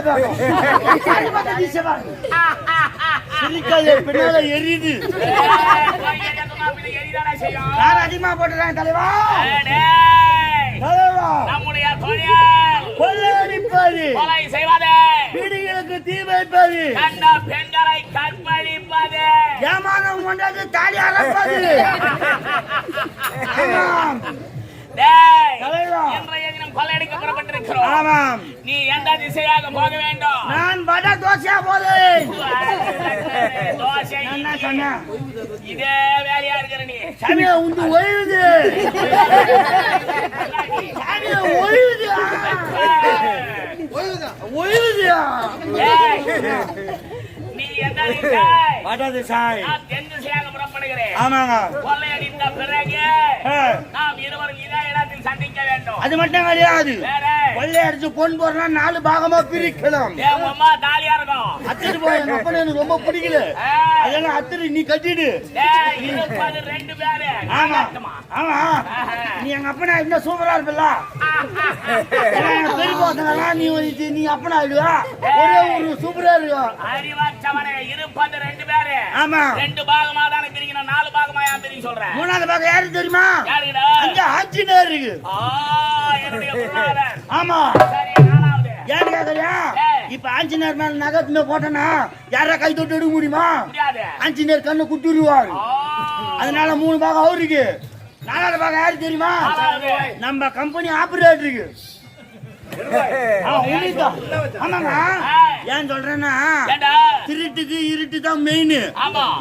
பாரு. சிரிக்காதே, பின்னால எரியுது. நான் அதிகமா போட்டுறேன் தலைவா. தலைவா. நம்முடைய தொழில் கொள்ளையடிப்பது கொலை செய்வது வீடுகளுக்கு தீ வைப்பது கண்ட பெண்களை கற்பழிப்பது ஏமானம் கொண்டது தாலி அறப்பது ஆமாம். டேய், தலைவா. இன்றைய தினம் கொள்ளையடிக்க புறப்பட்டிருக்கிறோம் ஆமாம். நீ எந்த திசையாக போக வேண்டும்? நான் வட தோசையா தோசை என்ன சொன்னேன்? இதே வேலையா இருக்கிற நீ. சாமியா உண்டு ஒழுகுது. சாமியா ஒழுகுது? ஒழுகுதியா? டேய், நீ எந்த திசை? வட திசாய் நான் தென் திசையாக புறப்படுகிறேன். ஆமாங்க. கொள்ளையடித்த பிறகு நாம் இருவரும் இதே இடத்தில் சந்திக்க வேண்டும். அது மட்டும் கிடையாது. கொள்ளை அடிச்சு பொன் போறனா நாலு பாகமா பிரிக்கலாம். அத்திட்டு போய் எங்க அப்பனை எனக்கு ரொம்ப பிடிக்கல. அதெல்லாம் அத்திரி நீ கட்டிடு. ரெண்டு பேரு. ஆமா. ஆமா. நீ எங்க அப்பனா இன்னும் சூப்பரா இருப்பல பெரிய பசங்கலாம் நீ நீ அப்பனா ஆயிடுவா. ஒரே ஒரு சூப்பரா இருக்கும் இருப்பது ரெண்டு பேரு. ஆமா. ரெண்டு பாகமா தானே பிரிக்கணும் நாலு பாகமா ஏன் பிரிக்க சொல்றேன். மூணாவது பாகம் யாரு தெரியுமா? யாருடா அங்க ஆஞ்சநேயர் இருக்கு. ஆமா. ஏன்னு கேக்குறியா. இப்ப ஆஞ்சநேயர் மேல நகத்துமே போட்டனா யாரா கை தொட்டு எடுக்க முடியுமா? ஆஞ்சநேயர் கண்ணு குத்துருவாரு அதனால மூணு பாகம் அவருக்கு நாலாவது பாகம் யாரு தெரியுமா. நம்ம கம்பெனி ஆபரேட்டருக்கு. ஆமாங்க. ஏன் சொல்றேன்னா திருட்டுக்கு இருட்டு தான் மெயின்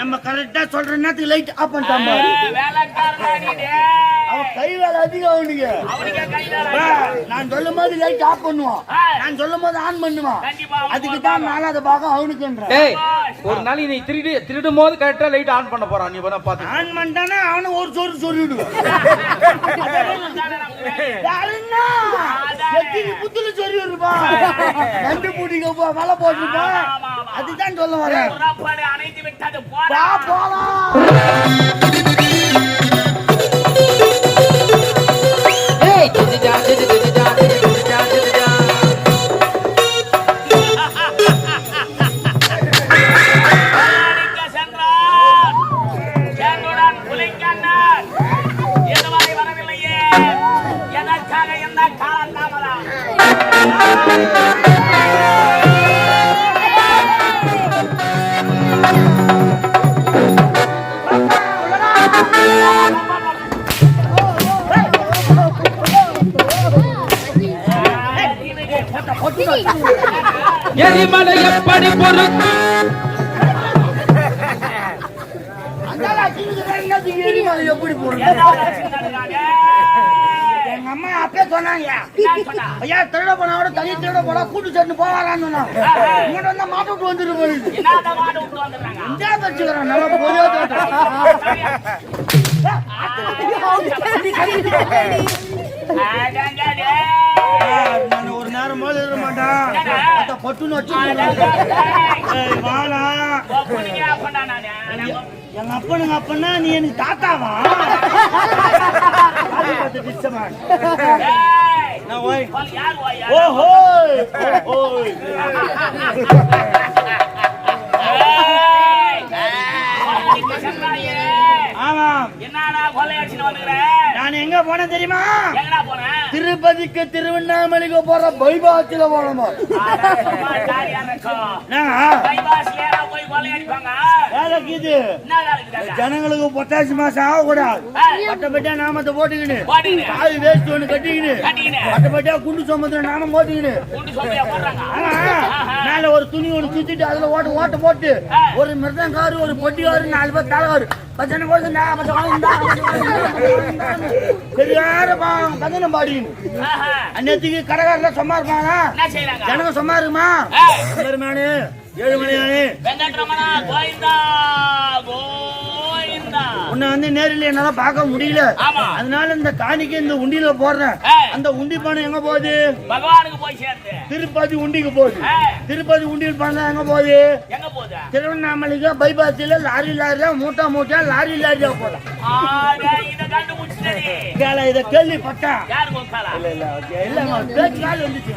நம்ம கரெக்டா சொல்ற நேரத்துக்கு லைட் ஆஃப் பண்ணிட்டான் அவன் கை வேலை அதிகம் அவனுக்கு. நான் சொல்லும் போது லைட் ஆஃப் பண்ணுவான். நான் சொல்லும் போது ஆன் பண்ணுவான் அதுக்கு ஒரு தான். நாலாவது பாகம் அவனுக்குன்ற. டேய் ஒரு நாளைக்கு நீ திருடி திருடும் போது கரெக்டா லைட் ஆன் பண்ண போறான். நீ வேணா பாத்து. ஆன் பண்ணிட்டானா அவனை ஒரு சொரு? எத்தனை புத்துல சொறி இருப்பான் நண்டு பூட்டிக்க போ வலை ஆமா. அதுதான் சொல்ல வரேன். புறப்படு அணைத்து விட்டது. வா போடா போலாம். என்னத்துக்கு எரிமலை எப்படி. எங்க அம்மா அப்பே சொன்னாங்க என்ன சொன்னா? ஐயா திருட தனி திருட போனா கூட்டு சேர்ந்து போவாரான்னு சொன்னாங்க இங்கிட்ட வந்தா மாட்ட விட்டு வந்துட்டு நல்லா. நான் ஒரு நேரம் போது இருக்க மாட்டான் பொட்டுன்னு வச்சு. வாடா. எங்க அப்பனுங்க அப்பனா நீ எனக்கு தாத்தாவா. டேய். நான் என்னடா எங்க போனேன் தெரியுமா? எங்கடா போன? திருப்பதிக்கு திருவண்ணாமலைக்கு போற பைபாத்துல போனோமா அட, சும்மா ஜாலியா இருக்கும். நான் பைபாஸ்லயா போய் கொள்ளையடிப்பாங்க? வேலைக்கு இது. என்ன வேலைக்கு தாங்க? ஜனங்களுக்கு பொட்டாசி மாசம் ஆகக்கூடாது. பட்டப்பட்டியா நாமத்தை போட்டுக்கின்னு காய் வேஸ்ட் ஒண்ணு கட்டிக்கின்னு பட்டப்பட்டியா குண்டு சமுத்திரம் நாமம் போட்டுக்கின்னு. மேல ஒரு துணி ஒண்ணு சுத்திட்டு அதுல ஓட்ட ஓட்ட போட்டு ஒரு மிருதங்காரு ஒரு பொட்டிக்காரு நாலு பேர் தலைவாரு. பச்சனை போது சரியான பாடின்னு ஆஹா. அன்னைக்கு கடைக்காரல சும்மா இருப்பாங்க? ஜனங்க சும்மா இருக்குமா பெருமானு ஏழு மணி ஆனு வெங்கட்ரமணா, கோவிந்தா, கோவிந்தா. உன்னை வந்து நேரில் என்னால பார்க்க முடியல. அதனால இந்த காணிக்கை இந்த உண்டியில போடுறேன். அந்த உண்டி பணம் எங்க போகுது? பகவானுக்கு போய் சேர்ந்து திருப்பதி உண்டிக்கு போகுது. திருப்பதி உண்டியல் பணம் எங்க போகுது? எங்க போகுது? திருவண்ணாமலைக்கு பைபாஸ்ல லாரி லாரியா மூட்டா மூட்டா லாரி லாரியா போலாம் இத கண்டுபிடிச்சிட்டடி. கேள இத கேள்விப்பட்டேன். யாரு உக்காலா? இல்ல இல்ல இல்ல பேச்சு கால் வந்துச்சு.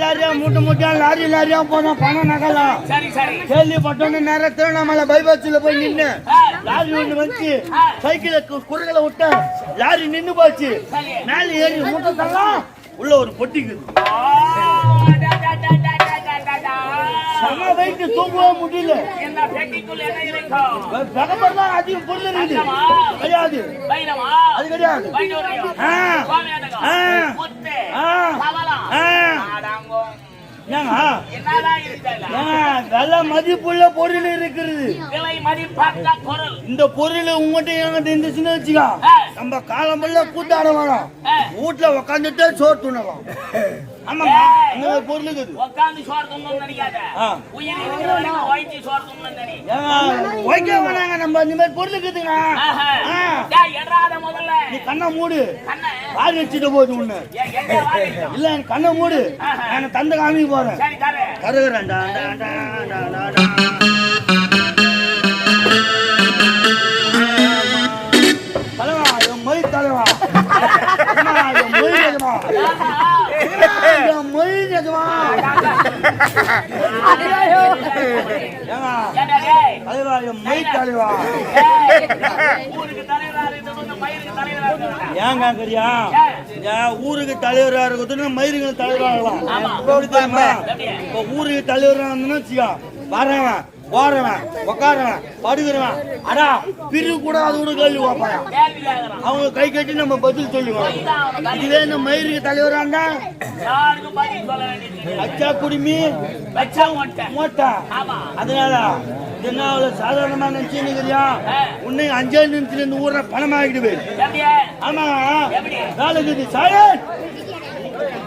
லாரியா மூட்டை மூட்டையா லாரி லாரியா போனோம் பணம் நகலா. கேள்விப்பட்டோன்னு நேரம் திருவண்ணாமலை பைபாஸில் போய் நின்று லாரி ஒன்று வந்து சைக்கிளை குறுகளை விட்டேன் லாரி நின்று போச்சு. மேலே ஏறி மூட்டை தரலாம் உள்ள ஒரு பொட்டிக்கு. செம வெயிட் தூங்கவே முடியல. பிரகமர் தான் அதிகம் புரிஞ்சது கிடையாது. அது நல்ல மதிப்புள்ள பொருள் இருக்கிறது. இந்த பொருள் உங்ககிட்ட என்கிட்ட இருந்துச்சுன்னு வச்சுக்கோ. நம்ம காலம்பல்ல கூத்தாட வேணாம் ஆ. வீட்டுல உக்காந்துட்டே சோறு துண்ணலாம் ஆமாங்க. அந்த ஒரு பொருள் இருக்குது. உட்காந்து சோறு துண்ணணும்னு நினைக்காத. உயிர் இருக்கிற வரைக்கும் சோறு வேணாங்க நம்ம இந்த மாதிரி பொருள் இருக்குதுங்க எட்ராத முதல்ல. நீ கண்ணை மூடு. வாரி வச்சுட்டு போகுது வாங்கிட்டோம்? இல்ல என் கண்ணை மூடு. நான் தந்த காமிக்க போறேன். சரி எஜமான் ஏங்க கரியா ஊருக்கு தலைவரா இருக்குதுன்னு மயிருக்கு தலைவராகலாம் இப்ப ஊருக்கு தலைவரா இருந்ததுன்னு வச்சுக்கோ. வரேன். ஓடுறவன் உக்காடுறவன் படுகிறவன் அடா பிரிவு கூட அது கூட கேள்வி பார்ப்பான் அவங்க கை கட்டி நம்ம பதில் சொல்லுவோம். இதுவே இந்த மயிருக்கு தலைவராண்டா அச்சா குடிமி மூட்டை. அதனால என்ன அவ்வளவு சாதாரணமா நினைச்சுன்னுக்கிறியா உன்னை அஞ்சே நிமிஷத்துல இருந்து ஊர்ல பணமாகிடுவேன் ஆமா. நாளைக்கு சாயன்.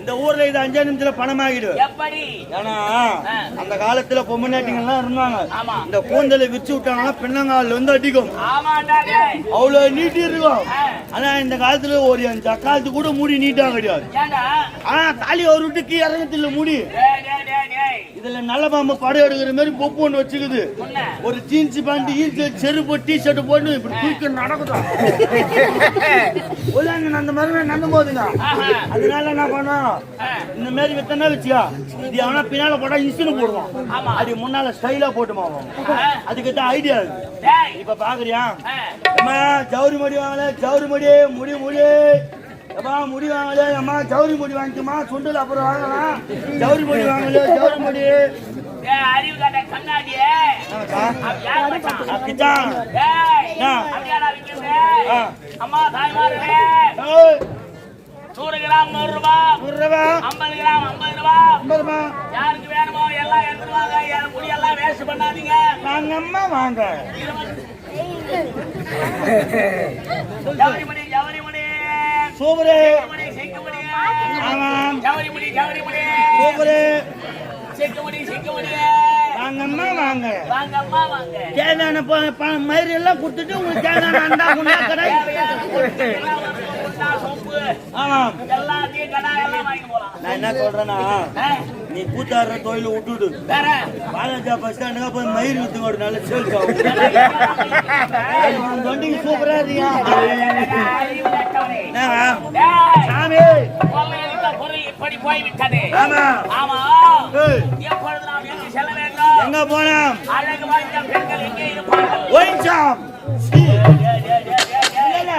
இந்த ஊர்ல இது அஞ்சே நிமிஷத்துல பணம் ஆகிடு எப்படி? ஏன்னா அந்த காலத்துல பொம்மநாட்டிங்கெல்லாம் இருந்தாங்க. இந்த கூந்தலை விரிச்சு விட்டாங்கன்னா பின்னங்கால்ல வந்து அடிக்கும். அவ்வளவு நீட்டி இருக்கும். ஆனா இந்த காலத்துல ஒரு அஞ்சு அக்காலத்து கூட முடி நீட்டா கிடையாது? ஆனா தாலி ஒரு விட்டுக்கு இறங்கத்துல முடி டேய், டேய், டேய், டேய். இதுல நல்ல பாம்பு படம் எடுக்கிற மாதிரி பொப்பு ஒண்ணு வச்சுக்குது. ஒரு ஜீன்ஸ் பேண்ட் ஈர்க்க செருப்பு டி ஷர்ட் போட்டு இப்படி குயிக்க நடக்குதா உள்ளாங்க அந்த மாதிரி நடந்து போகுதுங்க ஆஹா. அதனால என்ன பண்ணோம். இந்த மாதிரி வித்தனா வச்சியா இது அவனா பின்னால போட்டா இன்சுன்னு போடுவான் ஆமா. அது முன்னால ஸ்டைலா போட்டுமா. அதுக்கு தான் ஐடியா டேய். இப்ப பாக்குறியா ஜவுரி முடி வாங்கல ஜவுரி முடி முடி முடி எப்பா முடி வாங்கலையே அம்மா ஜவுரி முடி வாங்கிக்கமா சுண்டல் அப்புறம் வாங்கலாம். ஜவுரி முடி வாங்கலையே ஜவுரி முடி. அம்மா தாய்மார்களே நூறு கிராம் நூறு ரூபாய் நூறு ரூபாய் ஐம்பது கிராம் ஐம்பது ரூபாய் ஐம்பது ரூபாய் யாருக்கு வேணுமோ எல்லாம் எடுத்துருவாங்க என் முடி வேஸ்ட் பண்ணாதீங்க. வாங்கம்மா வாங்க. ஜவுரி சூப்பரு ஆமாம். சூப்பரு வாங்கம்மா வாங்க. தேங்காய் மயிறு எல்லாம் கொடுத்துட்டு உங்களுக்கு தேங்காய் அண்டா கொண்டாக்கிறேன் நான் என்ன சொல்றேன்னா நீ கூத்தாடுற தொழில விட்டுடு வேற. பாலாஜா பஸ் ஸ்டாண்டுக்கு போய் மயிர் வித்துங்க ஒரு நல்ல சேல்ஸ் ஆகும் சூப்பரா இருக்கியா? சாமி. கொள்ளையடித்த பொருள் இப்படி போய்விட்டது. ஆமா. ஆமா. ஏய், எப்பொழுது நாம் எங்கு செல்ல வேண்டும்? எங்க போனோம்? அழகு வாய்ந்த பெண்கள் எங்கே இருப்பார்கள்.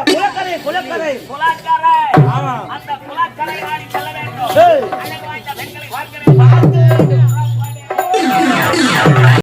குலக்கரை குலக்கரை குலாக்கரை ஆமா. அந்த குலாக்கரை செல்ல பார்த்து